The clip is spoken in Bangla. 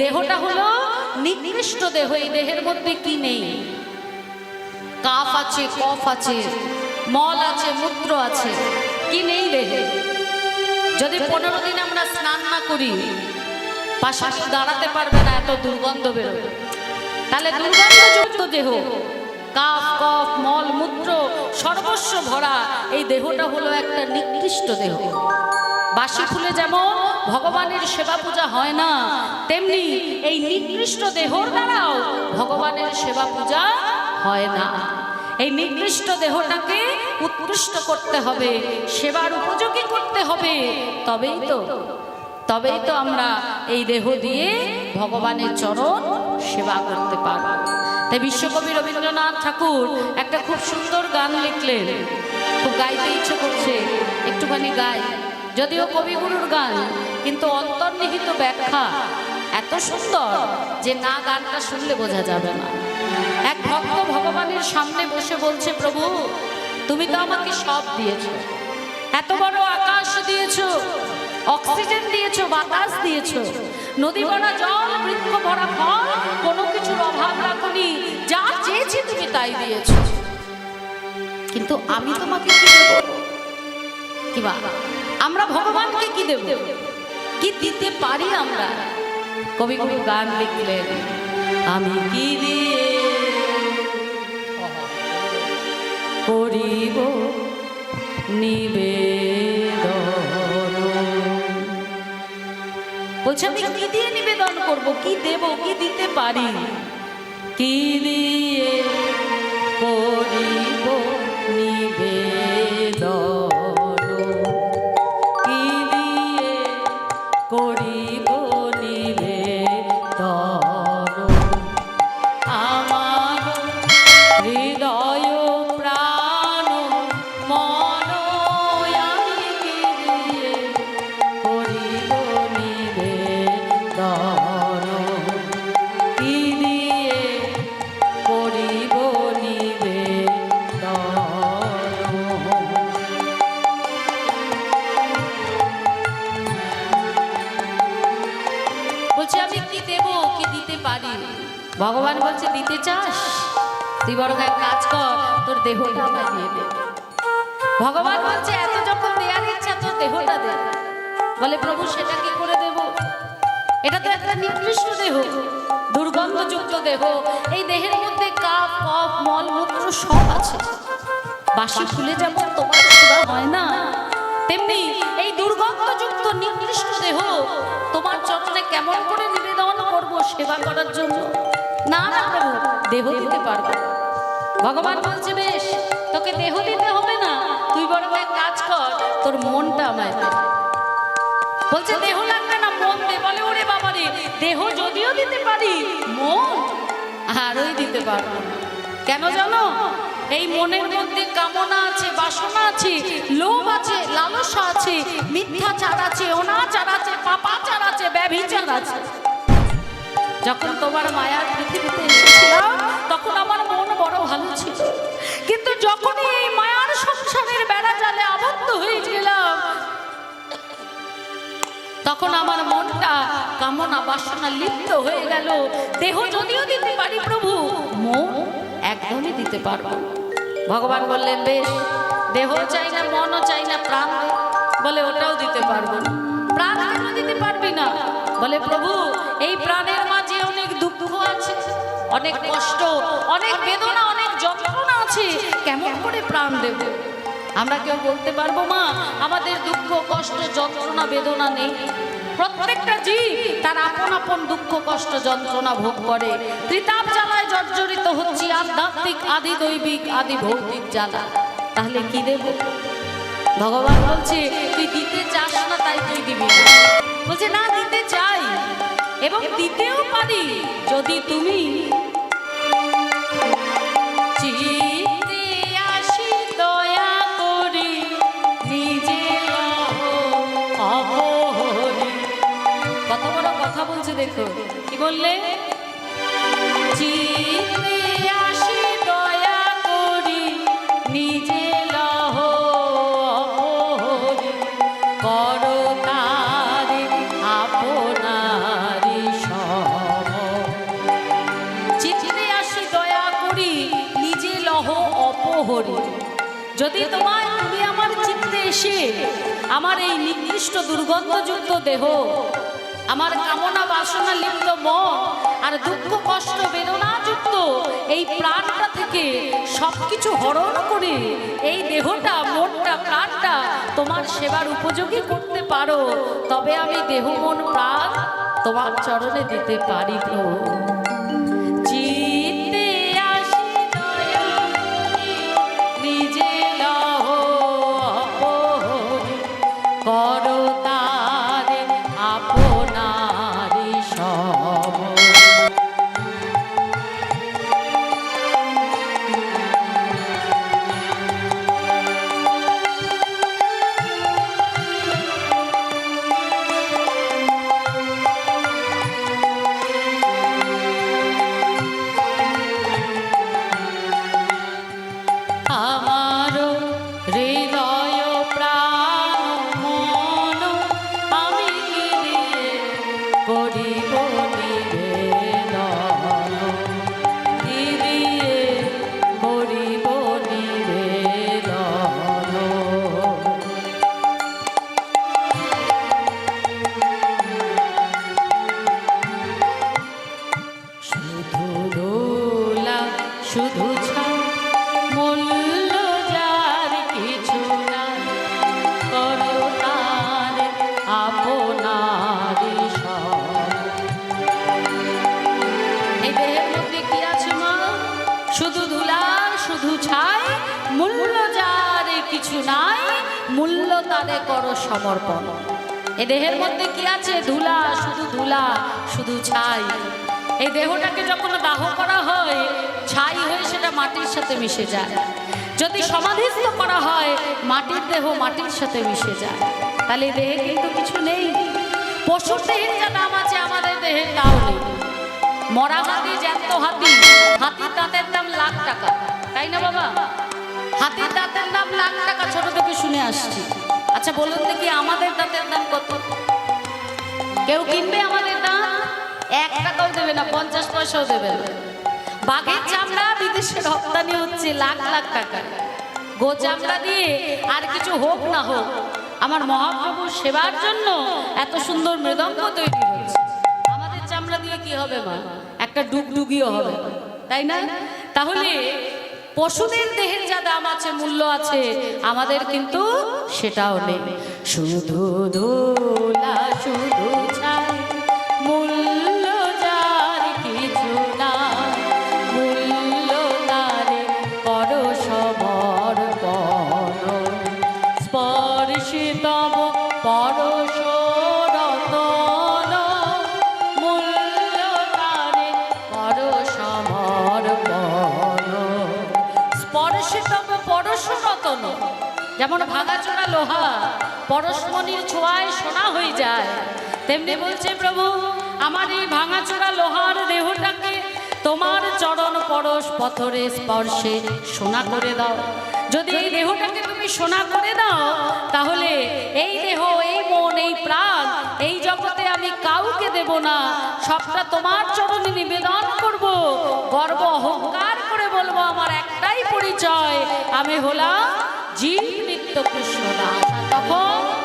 দেহটা হলো? নিকৃষ্ট দেহ, এই দেহের মধ্যে কি নেই? কাফ আছে, কফ আছে, মল আছে, মূত্র আছে, কি নেই দেহে? যদি পনেরো দিন আমরা স্নান না করি পাশে কেউ দাঁড়াতে পারবে না এত দুর্গন্ধ বেরোবে। তাহলে দুর্গন্ধযুক্ত দেহ, কাফ, কফ, মল, মূত্র সর্বস্ব ভরা এই দেহটা হলো একটা নিকৃষ্ট দেহ। বাসি ফুলে যেমন ভগবানের সেবা পূজা হয় না, তেমনি এই নিকৃষ্ট দেহর দ্বারাও ভগবানের সেবা পূজা হয় না। এই নিকৃষ্ট দেহটাকে উৎকৃষ্ট করতে হবে, সেবার উপযোগী করতে হবে, তবেই তো তবেই তো আমরা এই দেহ দিয়ে ভগবানের চরণ সেবা করতে পারব। তাই বিশ্বকবি রবীন্দ্রনাথ ঠাকুর একটা খুব সুন্দর গান লিখলেন। খুব গাইতে ইচ্ছে করছে, একটুখানি গাই। যদিও কবিগুরুর গান, কিন্তু অন্তর্নিহিত ব্যাখ্যা এত সুন্দর যে না গানটা শুনলে বোঝা যাবে না। এক ভক্ত ভগবানের সামনে বসে বলছে, প্রভু, তুমি তো আমাকে সব দিয়েছ। এত বড় আকাশ দিয়েছ, অক্সিজেন দিয়েছ, বাতাস দিয়েছ। নদী ভরা জল, বৃক্ষ ভরা ফল, কোনো কিছুর অভাব রাখনি, যা চেয়েছি তুমি তাই দিয়েছ। কিন্তু আমি তোমাকে কি কি বা? আমরা ভগবানকে কি দেব? কি দিতে পারি আমরা? কবিগুরু গান লিখলেন, আমি কি দিয়ে করিব নিবেদন? বলছে, আমি কি দিয়ে নিবেদন করব? কি দেব? কি দিতে পারি? কি দিয়ে পারি ভগবান বলছে, দিতে চাস? তুই বড় এক কাজ কর, তোর দেহটা দিয়ে দে। ভগবান বলছে, এত যখন দেয়ার ইচ্ছা, তোর দেহটা দে। বলে, প্রভু, সেটা কি করে দেব? এটা তো একটা নিকৃষ্ট দেহ, দুর্গন্ধযুক্ত দেহ। এই দেহের মধ্যে কাপ, কফ, মল, মূত্র সব আছে। বাসি ফুলে যেমন তোমার সেবা হয় না, তেমনি এই দুর্গন্ধযুক্ত নিকৃষ্ট দেহ তোমার চরণে কেমন করে নিবেদন করব, সেবা করার জন্য। না না, প্রভু, দেহ দিতে পারব ভগবান বলছে, বেশ, তোকে দেহ দিতে হবে না। তুই বরং এক কাজ কর, তোর মনটা আমায় বলছে, দেহ লাগবে না, মন দে। বলে, ওরে বাবা রে দেহ যদিও দিতে পারি, মন আরই দিতে পারব না। কেন জানো? এই মনের মধ্যে কামনা আছে, বাসনা আছে, লোভ আছে, লালসা আছে, মিথ্যাচার আছে, অনাচার আছে, পাপাচার আছে, ব্যভিচার আছে। যখন তোমার মায়ার পৃথিবীতে এসেছিলাম তখন আমার মন বড় ভালো ছিল। কিন্তু যখনই এই মায়ার সংসারের বেড়া জালে আবদ্ধ হয়ে গেলাম তখন আমার মনটা কামনা বাসনা লিপ্ত হয়ে গেল। দেহ যদিও দিতে পারি প্রভু, মন একদমই দিতে পারব ভগবান বললেন, বেশ, দেহ চাই না, মনও চাই না, প্রাণ বলে, ওটাও দিতে পারব প্রাণ দিতে পারবি না? বলে, প্রভু, এই প্রাণের মাঝে অনেক দুঃখ আছে, অনেক কষ্ট, অনেক বেদনা, অনেক যন্ত্রণা আছে, কেমন করে প্রাণ দেব? আমরা কেউ বলতে পারব, মা, আমাদের দুঃখ, কষ্ট, যন্ত্রণা, বেদনা নেই। প্রত্যেকটা জীব তার আপন আপন দুঃখ, কষ্ট, যন্ত্রণা ভোগ করে। ত্রিতাপ জ্বালায় জর্জরিত হচ্ছি, আধ্যাত্মিক, আদি দৈবিক, আদি ভৌতিক জ্বালা। তাহলে কি দেব? ভগবান বলছে, তুই দিতে চাস না, তাই তুই দিবি বলছে না দিতে চাই, এবং দিতেও পারি যদি তুমি। কত কথা বলছে দেখো, কি বললে চিত্তে আসি দয়া করি, নিজে যদি তোমায় তুমি আমার চিত্তে এসে আমার এই নিকৃষ্ট দুর্গন্ধযুক্ত দেহ, আমার কামনা বাসনা লিপ্ত মন আর দুঃখ, কষ্ট, বেদনাযুক্ত এই প্রাণটা থেকে সব কিছু হরণ করে এই দেহটা, মনটা, প্রাণটা তোমার সেবার উপযোগী করতে পারো, তবে আমি দেহ মন প্রাণ তোমার চরণে দিতে পারি তো কিছু নাই, মূল্য তারে করো সমর্পণ। এই দেহের মধ্যে কি আছে? ধুলা, শুধু ধুলা, শুধু ছাই। এই দেহটাকে যখন দাহ করা হয়, ছাই হয়ে সেটা মাটির সাথে মিশে যায়। যদি সমাধিস্থ করা হয়, মাটির দেহ মাটির সাথে মিশে যায়। তাহলে দেহে কিন্তু কিছু নেই। পশুর দেহের যা দাম আছে, আমাদের দেহের তাও নেই। মরা হাতি জ্যান্ত হাতি, হাতির দাঁতের দাম লাখ টাকা। তাই না বাবা? হাতির দাঁতের লাখ টাকা ছোট থেকে শুনে আসছি। আচ্ছা বলুন দেখি আমাদের দাঁতের দাম কত? কেউ কিনবে আমাদের দাঁত এক টাকাও দেবে না, পঞ্চাশ পয়সাও দেবে না। বাঘের চামড়া বিদেশে রপ্তানি হচ্ছে লাখ লাখ টাকা। গো চামড়া দিয়ে আর কিছু হোক না হোক, আমার মহাপ্রভুর সেবার জন্য এত সুন্দর মৃদঙ্গ তৈরি হয়েছে। আমাদের চামড়া দিয়ে কি হবে মা? একটা ডুগডুগিও হবে। তাই না? তাহলে পশুদের দেহের যা দাম আছে মূল্য আছে আমাদের কিন্তু সেটাও নেই। শুধু দোলা শুধু যেমন ভাঙাচোরা লোহা, পরশমণির ছোঁয়ায় সোনা হয়ে যায়, তেমনি বলছে প্রভু, আমার এই ভাঙাচোরা লোহার দেহটাকে তোমার চরণ পরশ পথরে স্পর্শে সোনা করে দাও। যদি এই দেহটাকে তুমি সোনা করে দাও, তাহলে এই দেহ, এই মন, এই প্রাণ, এই জগতে আমি কাউকে দেব না। সবটা তোমার চরণে নিবেদন করব। গর্ব অহংকার করে বলব, আমার একটাই পরিচয়, আমি হলাম জীব নিত্য কৃষ্ণ দাস তখন